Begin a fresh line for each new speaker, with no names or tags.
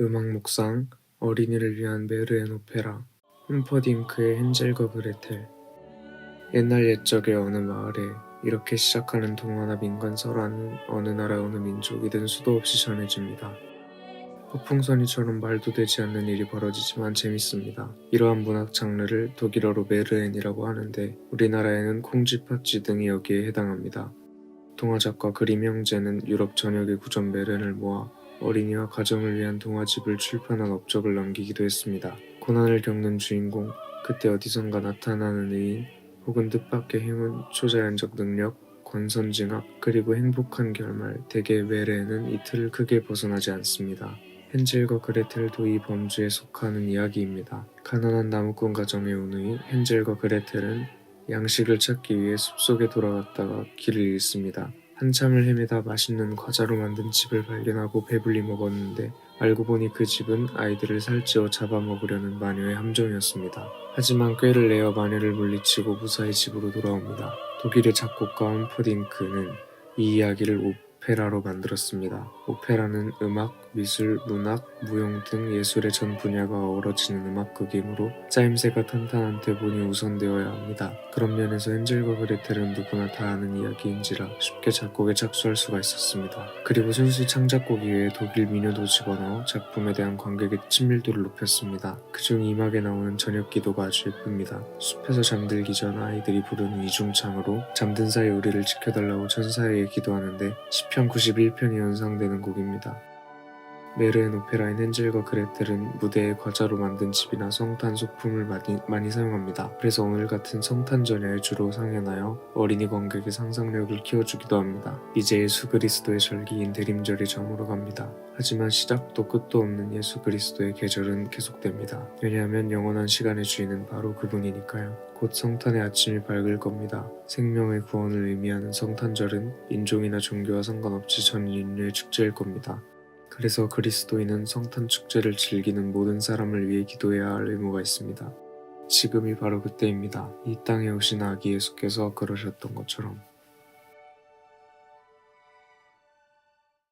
음악 묵상 어린이를 위한 메르엔 오페라 흠퍼딩크의 헨젤과 그레텔 옛날 옛적의 어느 마을에 이렇게 시작하는 동화나 민간설화는 어느 나라 어느 민족이든 수도 없이 전해집니다. 폭풍선이처럼 말도 되지 않는 일이 벌어지지만 재밌습니다. 이러한 문학 장르를 독일어로 메르엔이라고 하는데 우리나라에는 콩쥐팥쥐 등이 여기에 해당합니다. 동화작가 그림 형제는 유럽 전역의 구전 메르엔을 모아 어린이와 가정을 위한 동화집을 출판한 업적을 남기기도 했습니다. 고난을 겪는 주인공, 그때 어디선가 나타나는 의인, 혹은 뜻밖의 행운, 초자연적 능력, 권선징악, 그리고 행복한 결말, 대개 메레는 이 틀을 크게 벗어나지 않습니다. 헨젤과 그레텔도 이 범주에 속하는 이야기입니다. 가난한 나무꾼 가정의 운의 헨젤과 그레텔은 양식을 찾기 위해 숲속에 돌아갔다가 길을 잃습니다. 한참을 헤매다 맛있는 과자로 만든 집을 발견하고 배불리 먹었는데 알고 보니 그 집은 아이들을 살찌워 잡아먹으려는 마녀의 함정이었습니다. 하지만 꾀를 내어 마녀를 물리치고 무사히 집으로 돌아옵니다. 독일의 작곡가 험퍼딩크는 이 이야기를 오페라로 만들었습니다. 오페라는 음악, 미술, 문학, 무용 등 예술의 전 분야가 어우러지는 음악극이므로 짜임새가 탄탄한 대본이 우선되어야 합니다. 그런 면에서 헨젤과 그레텔은 누구나 다 아는 이야기인지라 쉽게 작곡에 착수할 수가 있었습니다. 그리고 순수 창작곡 이외에 독일 민요도 집어넣어 작품에 대한 관객의 친밀도를 높였습니다. 그중 이막에 나오는 저녁 기도가 아주 예쁩니다. 숲에서 잠들기 전 아이들이 부르는 이중창으로 잠든 사이 우리를 지켜달라고 천사에게 기도하는데 시편 91편이 연상되는 곡입니다. 메르엔 오페라인 헨젤과 그레텔은 무대에 과자로 만든 집이나 성탄 소품을 많이, 많이 사용합니다. 그래서 오늘 같은 성탄 전야에 주로 상연하여 어린이 관객의 상상력을 키워주기도 합니다. 이제 예수 그리스도의 절기인 대림절이 저물어 갑니다. 하지만 시작도 끝도 없는 예수 그리스도의 계절은 계속됩니다. 왜냐하면 영원한 시간의 주인은 바로 그분이니까요. 곧 성탄의 아침이 밝을 겁니다. 생명의 구원을 의미하는 성탄절은 인종이나 종교와 상관없이 전 인류의 축제일 겁니다. 그래서 그리스도인은 성탄 축제를 즐기는 모든 사람을 위해 기도해야 할 의무가 있습니다. 지금이 바로 그때입니다. 이 땅에 오신 아기 예수께서 그러셨던 것처럼.